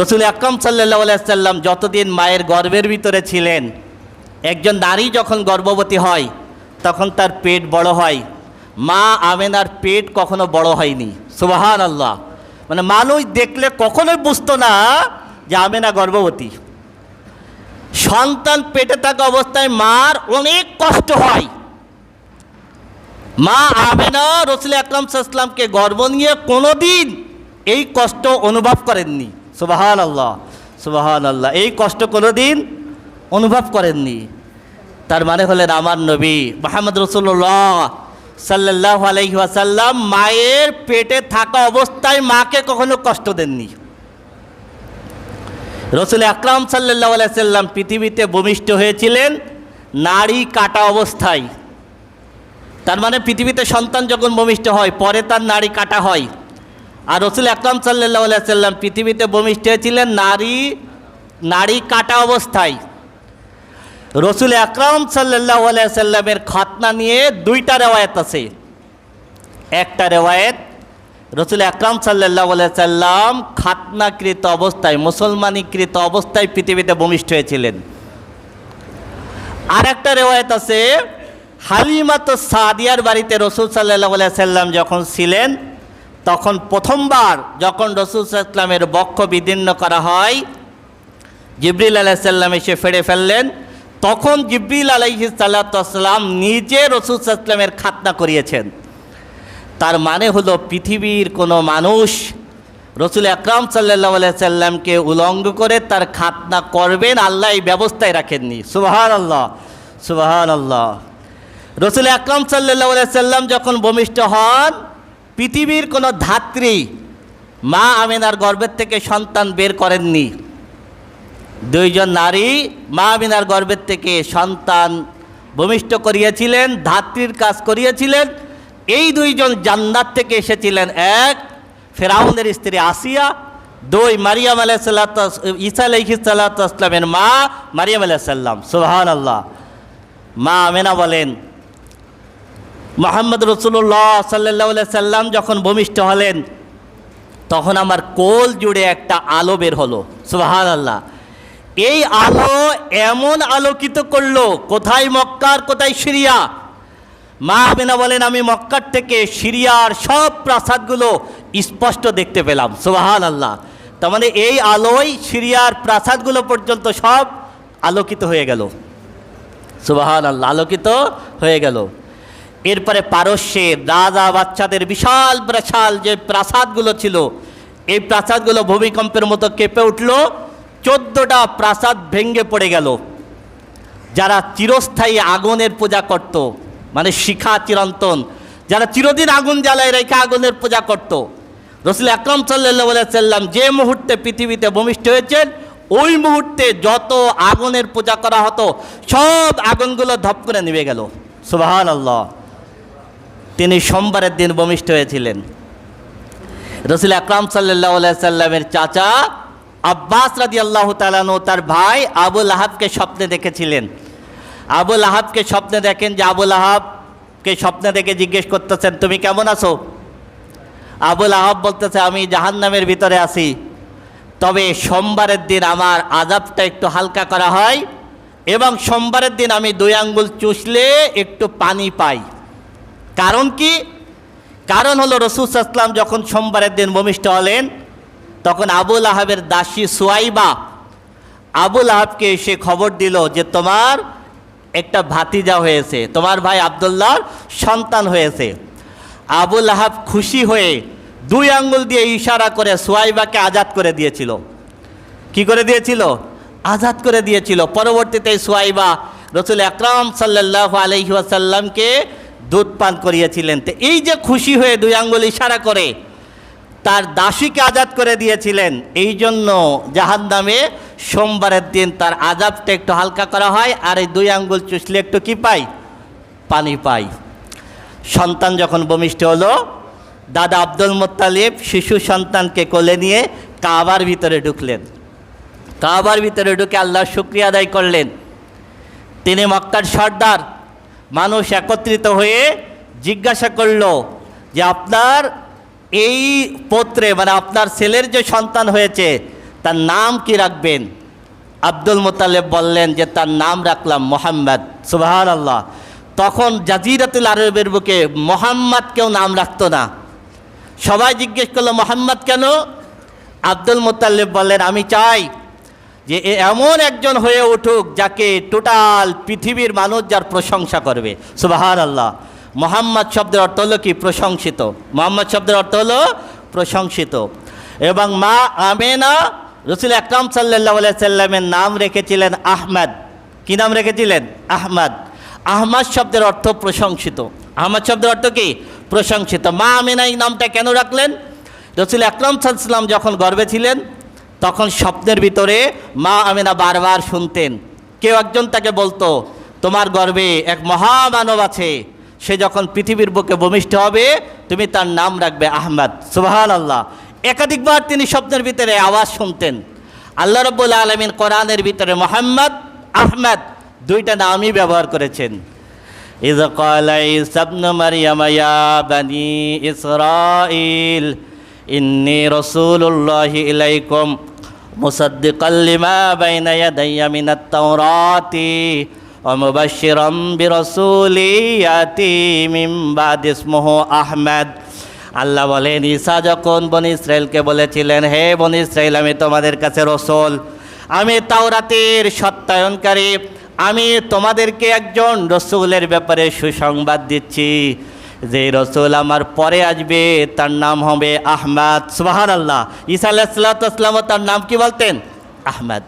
রসুল আকরম সাল্লাহ সাল্লাম যতদিন মায়ের গর্ভের ভিতরে ছিলেন, একজন নারী যখন গর্ভবতী হয়, তখন তার পেট বড় হয়। মা আমেনার পেট কখনো বড় হয়নি। সুবাহান আল্লাহ মানে মানুষ দেখলে কখনোই বুঝতো না যে আমেনা গর্ভবতী। সন্তান পেটে থাকা অবস্থায় মার অনেক কষ্ট হয়। মা আমেনা রসুল আকরম সাল্লামকে গর্ব নিয়ে কোনোদিন এই কষ্ট অনুভব করেননি। সুবাহান আল্লাহ সুবাহান আল্লাহ এই কষ্ট কোনো দিন অনুভব করেননি। তার মানে হলেন আমার নবী মোহাম্মদ রসুল্লাহ সাল্লাহ আলহি আসাল্লাম মায়ের পেটে থাকা অবস্থায় মাকে কখনো কষ্ট দেননি। রসুল আকরাম সাল্লাহ সাল্লাম পৃথিবীতে ভূমিষ্ঠ হয়েছিলেন নারী কাটা অবস্থায়। তার মানে পৃথিবীতে সন্তান যখন ভূমিষ্ঠ হয়, পরে তার নারী কাটা হয়। আর রসুল আকরাম সাল্লাহ সাল্লাম পৃথিবীতে ভূমিষ্ঠ হয়েছিলেন নারী নারী কাটা অবস্থায়। রসুল আকরাম সাল্লাহ সাল্লামের খতনা নিয়ে দুইটা রেওয়ায়ত আছে। একটা রেওয়ায়ত, রসুল আকরাম সাল্লাহ সাল্লাম খাতনাকৃত অবস্থায়, মুসলমানিকৃত অবস্থায় পৃথিবীতে ভূমিষ্ঠ হয়েছিলেন। আর একটা রেওয়ায়ত আছে হালিমাত সাদিয়ার বাড়িতে রসুল সাল্লাহ সাল্লাম যখন ছিলেন তখন প্রথমবার যখন রসুল সাল্লামের বক্ষ বিদীর্ণ করা হয়, জিবরিল আলাহ সাল্লাম এসে ফেড়ে ফেললেন। তখন জিবরিল আলাইহি সাল্লাম নিজে রসুল সাল্লামের খাতনা করিয়েছেন। তার মানে হলো পৃথিবীর কোনো মানুষ রসুল আকরাম সাল্লাহ সাল্লামকে উলঙ্গ করে তার খাতনা করবেন, আল্লাহ এই ব্যবস্থায় রাখেননি। সুবাহান আল্লাহ সুবাহান আল্লাহ রসুল আকরাম সাল্লাহ সাল্লাম যখন ভূমিষ্ঠ হন পৃথিবীর কোনো ধাত্রী মা আমিনার গর্ভের থেকে সন্তান বের করেননি। দুইজন নারী মা আমিনার গর্ভের থেকে সন্তান ভূমিষ্ঠ করিয়েছিলেন, ধাত্রীর কাজ করিয়েছিলেন। এই দুইজন জান্নাত থেকে এসেছিলেন এক ফেরাউনের স্ত্রী আসিয়া, দুই মারিয়াম আলাহ সাল্লা ঈসা আলহি সাল্লামের মা মারিয়াম আলাহ সাল্লাম সুহান আল্লাহ মা আমেনা বলেন মোহাম্মদ রসুল্লাহ সাল্লাহ সাল্লাম যখন ভূমিষ্ঠ হলেন, তখন আমার কোল জুড়ে একটা আলো বের হলো। সুহান আল্লাহ এই আলো এমন আলোকিত করল, কোথায় মক্কার কোথায় সিরিয়া? মা আমিনা বলেন, আমি মক্কার থেকে সিরিয়ার সব প্রাসাদগুলো স্পষ্ট দেখতে পেলাম। সুবাহান আল্লাহ তার মানে এই আলোয় সিরিয়ার প্রাসাদগুলো পর্যন্ত সব আলোকিত হয়ে গেল। সুবাহান আল্লাহ আলোকিত হয়ে গেল। এরপরে পারস্যে রাজা বাচ্চাদের বিশাল বিশাল যে প্রাসাদগুলো ছিল, এই প্রাসাদগুলো ভূমিকম্পের মতো কেঁপে উঠল। চোদ্দোটা প্রাসাদ ভেঙ্গে পড়ে গেল। যারা চিরস্থায়ী আগুনের পূজা করত মানে শিখা চিরন্তন, যারা চিরদিন আগুন জ্বালায় রেখে আগুনের পূজা করত, রসুল আকরম সাল্লাহ সাল্লাম যে মুহূর্তে পৃথিবীতে ভূমিষ্ঠ হয়েছেন, ওই মুহূর্তে যত আগুনের পূজা করা হতো, সব আগুনগুলো ধপ করে নেমে গেল। সুবাহান আল্লাহ তিনি সোমবারের দিন ভূমিষ্ঠ হয়েছিলেন। রসুল আকরাম সাল্লাহ সাল্লামের চাচা আব্বাস রাজি আল্লাহ তালানো তার ভাই আবুল আহাবকে স্বপ্নে দেখেছিলেন। আবুল আহাবকে স্বপ্নে দেখেন যে আবুল আহাবকে স্বপ্নে দেখে জিজ্ঞেস করতেছেন, তুমি কেমন আছো? আবুল আহাব বলতেছে, আমি জাহান্নামের ভিতরে আছি। তবে সোমবারের দিন আমার আজাবটা একটু হালকা করা হয় এবং সোমবারের দিন আমি দুই আঙ্গুল চুষলে একটু পানি পাই। কারণ কি? কারণ হলো রসুল সাল্লাম যখন সোমবারের দিন ভূমিষ্ঠ হলেন, তখন আবুল আহাবের দাসী সোয়াইবা আবুল আহাবকে এসে খবর দিল যে তোমার একটা ভাতিজা হয়েছে, তোমার ভাই আবদুল্লাহর সন্তান হয়েছে। আবুল আহাব খুশি হয়ে দুই আঙ্গুল দিয়ে ইশারা করে সোয়াইবাকে আজাদ করে দিয়েছিল। কি করে দিয়েছিল? আজাদ করে দিয়েছিল। পরবর্তীতে সোয়াইবা রসুল আকরাম সাল্লাহ আলহি আসাল্লামকে দুধ পান করিয়েছিলেন। তো এই যে খুশি হয়ে দুই আঙ্গুল ইশারা করে, তার দাসীকে আজাদ করে দিয়েছিলেন। এই জন্য জাহান নামে সোমবারের দিন তার আজাবটা একটু হালকা করা হয়, আর এই দুই আঙ্গুল চুষলে একটু কি পাই? পানি পাই। সন্তান যখন ভূমিষ্ঠ হলো, দাদা আব্দুল মোত্তালিব শিশু সন্তানকে কোলে নিয়ে কাবার ভিতরে ঢুকলেন। কাবার ভিতরে ঢুকে আল্লাহ শুক্রিয়া আদায় করলেন। তিনি মক্কার সর্দার মানুষ একত্রিত হয়ে জিজ্ঞাসা করল যে আপনার এই পত্রে মানে আপনার ছেলের যে সন্তান হয়েছে, তার নাম কি রাখবেন? আব্দুল মোতালেব বললেন যে তার নাম রাখলাম মোহাম্মদ। সুবাহান আল্লাহ তখন জাজিরাতুল আরবের বুকে মোহাম্মদ কেউ নাম রাখতো না। সবাই জিজ্ঞেস করল, মোহাম্মদ কেন? আব্দুল মোতাল্লেব বললেন, আমি চাই যে এমন একজন হয়ে উঠুক যাকে টোটাল পৃথিবীর মানুষ যার প্রশংসা করবে। সুবাহার আল্লাহ মোহাম্মদ শব্দের অর্থ হলো কি? প্রশংসিত। মোহাম্মদ শব্দের অর্থ হলো প্রশংসিত। এবং মা আমেনা রসুল আকরাম সাল্লাহ সাল্লামের নাম রেখেছিলেন আহমদ। কি নাম রেখেছিলেন? আহমদ। আহমদ শব্দের অর্থ প্রশংসিত। আহমদ শব্দের অর্থ কি? প্রশংসিত। মা আমেনা এই নামটা কেন রাখলেন? রসুল আকরাম সাল্লাম যখন গর্বে ছিলেন তখন স্বপ্নের ভিতরে মা আমিনা বারবার শুনতেন কেউ একজন তাকে বলতো তোমার গর্বে এক মহামানব আছে সে যখন পৃথিবীর বুকে ভূমিষ্ঠ হবে তুমি তার নাম রাখবে আহমদ সুবাহান আল্লাহ একাধিকবার তিনি স্বপ্নের ভিতরে আওয়াজ শুনতেন আল্লাহ রব্বুল আলমিন কোরআনের ভিতরে মোহাম্মদ আহমদ দুইটা নামই ব্যবহার করেছেন إذ قال عيسى ابن مريم يا بني إسرائيل إني رسول الله إليكم مصدقا لما بين يدي من التوراة ومبشرا برسول يأتي من بعد اسمه أحمد আল্লাহ বলেন ঈসা যখন বনি ইসরায়েলকে বলেছিলেন হে বনি ইসরায়েল আমি তোমাদের কাছে রসুল আমি তাওরাতের সত্যায়নকারী আমি তোমাদেরকে একজন রসুলের ব্যাপারে সুসংবাদ দিচ্ছি যে রসুল আমার পরে আসবে, তার নাম হবে আহমদ। সুবাহান আল্লাহ ইসা আল্লাহ তার নাম কি বলতেন? আহমদ।